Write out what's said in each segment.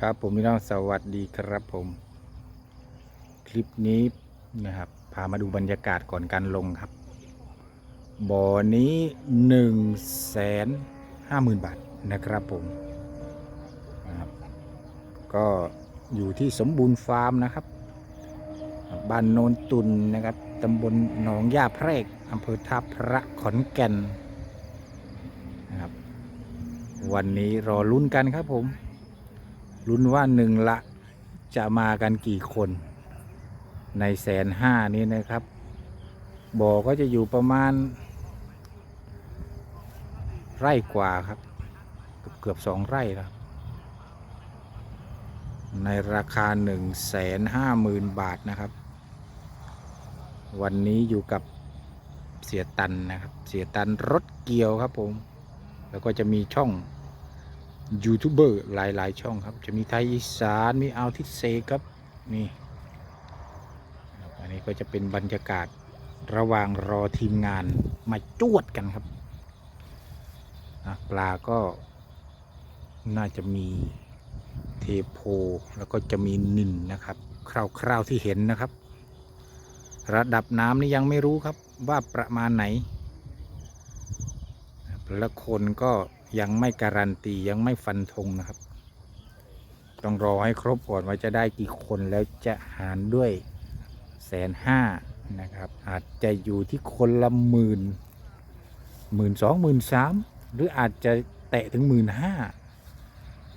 ครับผมพี่น้องสวัสดีครับผม คลิปนี้นะครับ พามาดูบรรยากาศก่อนการลงครับ บ่อนี้1นึ่งแสนห้าหมื่นบาทนะครับผมนะครับ ก็อยู่ที่สมบูรณ์ฟาร์มนะครับ บ้านโนนตุนนะครับตำบลหนองย่าแพรกอำเภอท่าพระขอนแก่นนะครับ วันนี้รอลุ้นกันครับผม ลุ้นว่าหนึ่งละจะมากันกี่คนในแสนห้านี้นะครับ บ่อก็จะอยู่ประมาณ ไร่กว่าครับ เกือบสองไร่แล้วในราคาหนึ่งแสนห้าหมื่นบาทนะครับ วันนี้อยู่กับเสียตันนะครับ เสียตันรถเกี่ยวครับผม แล้วก็จะมีช่อง ยูทูบเบอร์หลาย ๆ ช่องครับ จะมีไทยอีสานมีอาทิตเซครับนี่อันนี้ก็จะเป็นบรรยากาศระหว่างรอทีมงานมาจวดกันครับปลาก็น่าจะมีเทโพแล้วก็จะมีนินนะครับ คร่าว ๆ ที่เห็นนะครับ ระดับน้ำนี่ยังไม่รู้ครับว่าประมาณไหน และคนก็ ยังไม่การันตียังไม่ฟันธงนะครับ ต้องรอให้ครบก่อนว่าจะได้กี่คนแล้วจะหารด้วยแสนห้านะครับ อาจจะอยู่ที่คนละหมื่นหมื่นสองหมื่นสามหรืออาจจะแตะถึงหมื่นห้า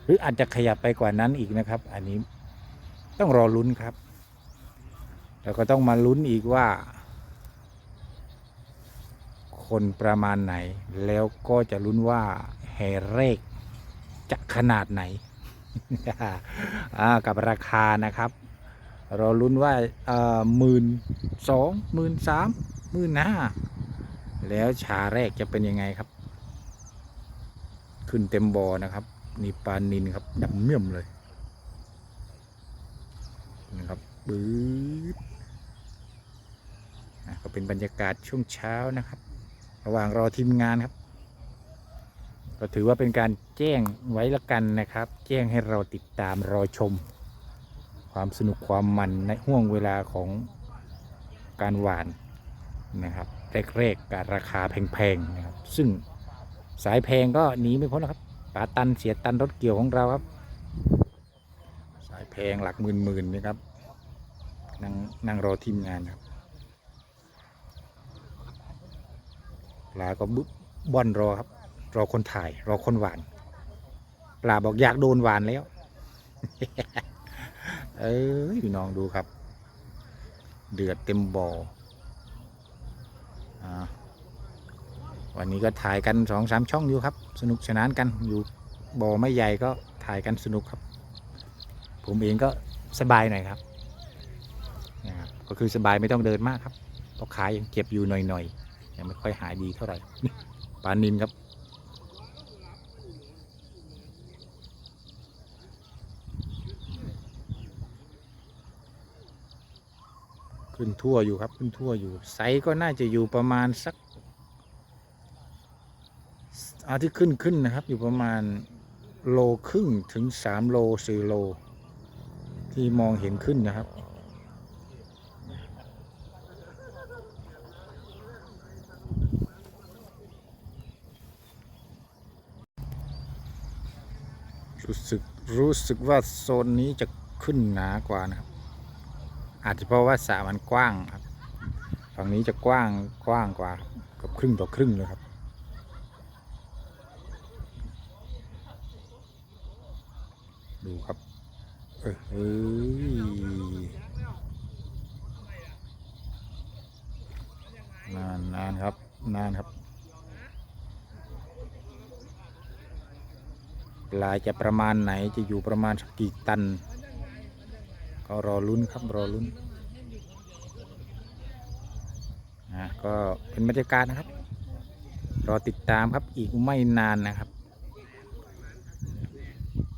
หรืออาจจะขยับไปกว่านั้นอีกนะครับ อันนี้ต้องรอลุ้นครับ แล้วก็ต้องมาลุ้นอีกว่า คนประมาณไหน แล้วก็จะลุ้นว่า แห่เลขจะขนาดไหน กับราคานะครับ เราลุ้นว่าหมื่นสองหมื่นสามหมื่นห้าแล้วชาแรกจะเป็นยังไงครับ ขึ้นเต็มบอนะครับ นี่ปลานินครับดำเมี่ยมเลยนะครับบื้ออะก็เป็นบรรยากาศช่วงเช้านะครับ ระหว่างรอทีมงานครับ ก็ถือว่าเป็นการแจ้งไว้ละกันนะครับ แจ้งให้เราติดตามรอชม ความสนุกความมันในห่วงเวลาของการหวานนะครับแรกๆกับราคาแพงๆนะครับซึ่งสายแพงก็หนีไม่พ้นนะครับป๋าตันเสียตันรถเกี่ยวของเราครับ สายแพงหลักหมื่นๆนะครับนั่งนั่งรอทีมงานครับปลาก็บึบบอนรอครับ รอคนถ่าย รอคนหวาน ปลาบอกอยากโดนหวานแล้ว เอ้ยพี่น้องดูครับ เดือดเต็มบ่อวันนี้ก็ถ่ายกันสองสามช่องอยู่ครับ สนุกสนานกันอยู่บ่อไม่ใหญ่ก็ถ่ายกันสนุกครับ ผมเองก็สบายหน่อยครับนะครับก็คือสบายไม่ต้องเดินมากครับเพราะขายังเจ็บอยู่หน่อยๆยังไม่ค่อยหายดีเท่าไหร่ปลานินครับ ขึ้นทั่วอยู่ครับ ขึ้นทั่วอยู่ ไซส์ก็น่าจะอยู่ประมาณสักเอาที่ขึ้นขึ้นนะครับ อยู่ประมาณโลครึ่งถึงสามโลสี่โล ที่มองเห็นขึ้นนะครับรู้สึกรู้สึกว่าโซนนี้จะขึ้นหนากว่านะครับ อาจจะเพราะว่าสระมันกว้างครับฝั่งนี้จะกว้างกว้างกว่ากับครึ่งต่อครึ่งเลยครับ ดูครับเอยเอ้ยนานนานครับ นานครับปลายจะประมาณไหนจะอยู่ประมาณสักกี่ตัน ก็รอลุ้นครับรอลุ้นนะก็เป็นบรรยากาศนะครับ รอติดตามครับอีกไม่นานนะครับ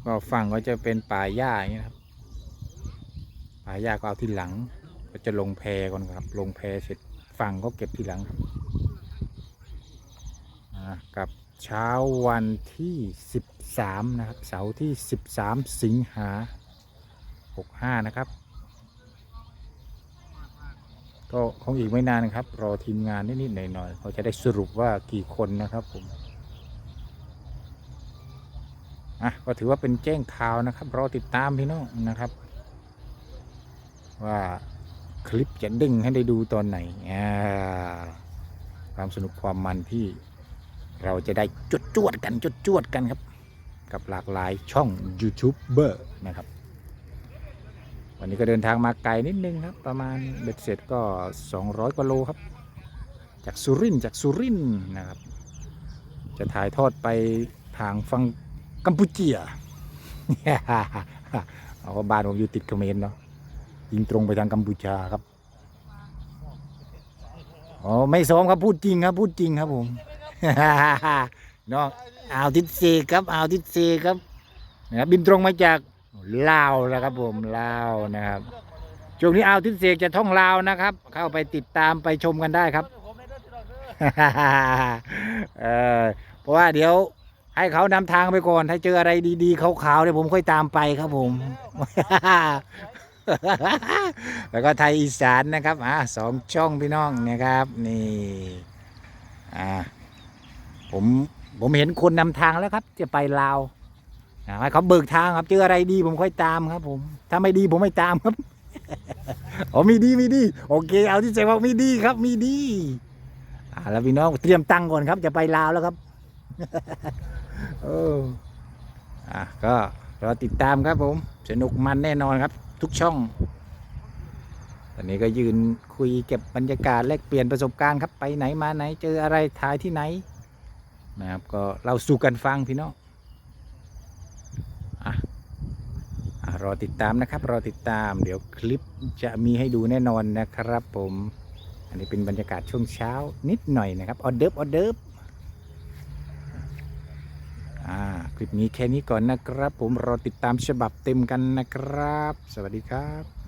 ก็ฝั่งก็จะเป็นป่าหญ้าอย่างนี้ครับ ป่าหญ้าก็เอาที่หลัง ก็จะลงแพก่อนครับ ลงแพเสร็จฝั่งก็เก็บที่หลังครับกับเช้าวันที่ 13 นะครับ เสาร์ที่ 13 สิงหา 65 นะครับ ก็คงอีกไม่นานนะครับ รอทีมงานนิดๆหน่อยๆเขาจะได้สรุปว่ากี่คนนะครับผมอะก็ถือว่าเป็นแจ้งข่าวนะครับ รอติดตามพี่น้องนะครับ ว่าคลิปจะดึงให้ได้ดูตอนไหนอ่าความสนุกความมันที่เราจะได้จดจวดกันจดจวดกันครับ กับหลากหลายช่องยูทูบเบอร์นะครับ วันนี้ก็เดินทางมาไกลนิดนึงครับ ประมาณเบ็ดเสร็จก็ 200กว่าโลครับ จากสุรินทร์จากสุรินทร์นะครับ จะถ่ายทอดไปทางฝั่งกัมพูเชียเอาว่าบ้านผมอยู่ติดเขมรเนาะยิงตรงไปทางกัมพูชาครับอ๋อไม่ซ้อมครับพูดจริงครับ พูดจริงครับผมน้องอ่าวทิศเซครับอ่าวทิศเซครับนะครับบินตรงมาจาก ลาวแล้วครับผมลาวนะครับช่วงนี้อาวทิศเซกจะท่องลาวนะครับ เข้าไปติดตามไปชมกันได้ครับเออเพราะว่าเดี๋ยวให้เขานำทางไปก่อน ถ้าเจออะไรดีๆขาวๆเดี๋ยวผมค่อยตามไปครับผม แล้วก็ไทยอีสานนะครับอ่าสองช่องพี่น้องนะครับ นี่อ่าผมผมเห็นคนนำทางแล้วครับ จะไปลาว ให้เขาเบิกทางครับเจออะไรดีผมค่อยตามครับ ผม ถ้าไม่ดีผมไม่ตามครับอ๋อมีดีมีดีโอเค เอาที่ใจว่ามีดีครับ มีดี อ่าแล้วพี่น้องเตรียมตังค์ก่อนครับ จะไปลาวแล้วครับเอออะก็รอติดตามครับผม สนุกมันแน่นอนครับ ทุกช่อง ตอนนี้ก็ยืนคุยเก็บบรรยากาศแลกเปลี่ยนประสบการณ์ครับไปไหนมาไหน เจออะไรถ่ายที่ไหนนะครับก็เราสู่กันฟังพี่น้องอะอะ รอติดตามนะครับ รอติดตาม เดี๋ยวคลิปจะมีให้ดูแน่นอนนะครับ ผม อันนี้เป็นบรรยากาศช่วงเช้านิดหน่อยนะครับ ออเดิร์ฟออเดิร์ฟอ่าคลิปนี้แค่นี้ก่อนนะครับ ผมรอติดตามฉบับเต็มกันนะครับ สวัสดีครับ